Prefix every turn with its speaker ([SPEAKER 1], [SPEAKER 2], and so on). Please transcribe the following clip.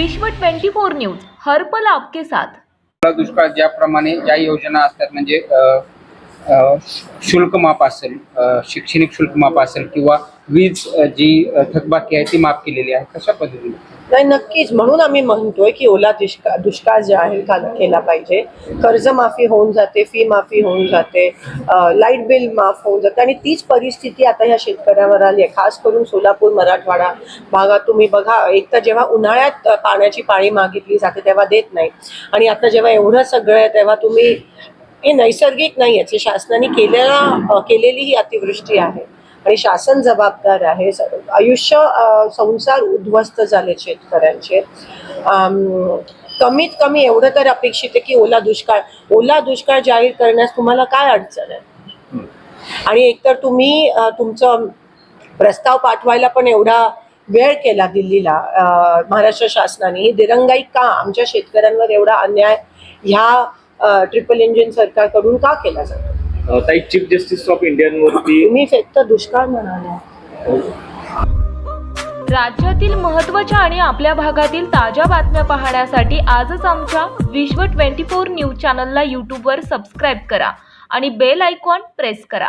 [SPEAKER 1] विश्व 24 न्यूज हर्पल आपके साथ.
[SPEAKER 2] दुष्काळ ज्याप्रमाणे ज्या योजना असतात म्हणजे शुल्क माफ असेल शैक्षणिक शुल्क माफ असेल किंवा वीज जी थकबाकी आहे ती माफ केलेली आहे कशा पद्धतीने?
[SPEAKER 3] नाही नक्कीच. म्हणून आम्ही म्हणतोय की ओला दुष्काळ दुष्काळ जाहीर का- केला पाहिजे. कर्जमाफी होऊन जाते फी माफी होऊन जाते लाइट बिल माफ होऊन जाते. आणि तीच परिस्थिती आता ह्या शेतकऱ्यावर आली आहे. खास करून सोलापूर मराठवाडा भागात तुम्ही बघा एक तर जेव्हा उन्हाळ्यात पाण्याची पाळी मागितली जाते तेव्हा देत नाही. आणि आता जेव्हा एवढं सगळं आहे तेव्हा तुम्ही हे नैसर्गिक नाही आहे शासनाने केलेला केलेली ही अतिवृष्टी आहे. आणि शासन जबाबदार आहे. आयुष्य संसार उद्ध्वस्त झाले शेतकऱ्यांचे. कमीत कमी एवढं तर अपेक्षित आहे की ओला दुष्काळ ओला दुष्काळ जाहीर करण्यास तुम्हाला काय अडचण आहे? आणि एकतर तुम्ही तुमचं प्रस्ताव पाठवायला पण एवढा वेळ केला दिल्लीला. महाराष्ट्र शासनाने ही दिरंगाई का? आमच्या शेतकऱ्यांवर एवढा अन्याय ह्या ट्रिपल इंजिन सरकारकडून का केला जातो?
[SPEAKER 4] ताई चीफ जस्टिस ऑफ इंडियनवरती
[SPEAKER 3] तुम्ही फक्त दुष्काळ म्हणाला
[SPEAKER 1] राज्यातील महत्त्वाच्या आणि आपल्या भागातील ताज्या बातम्या पाहण्यासाठी आजच आमच्या विश्व 24 न्यूज चॅनलला यूट्यूबवर सबस्क्राईब करा आणि बेल आयकॉन प्रेस करा.